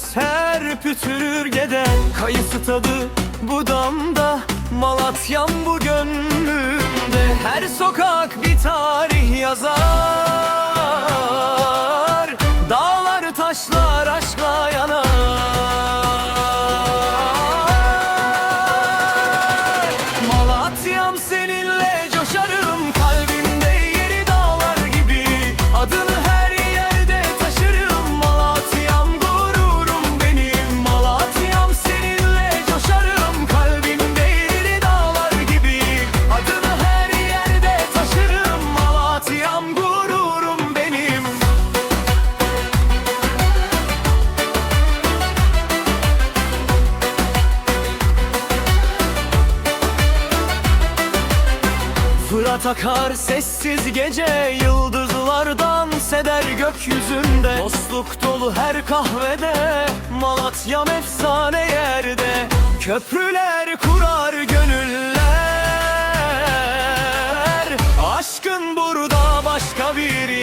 eser pütürür geden Kayısı tadı budamda Malatya'm bu gönlümde Her sokak bir tarih yazar. Dağlar taşlar Dallara takar sessiz gece Yıldızlar dans eder gökyüzünde. Dostluk dolu her kahvede Malatya'm efsane yerde. Köprüler kurar gönüller. Aşkın burada başka bir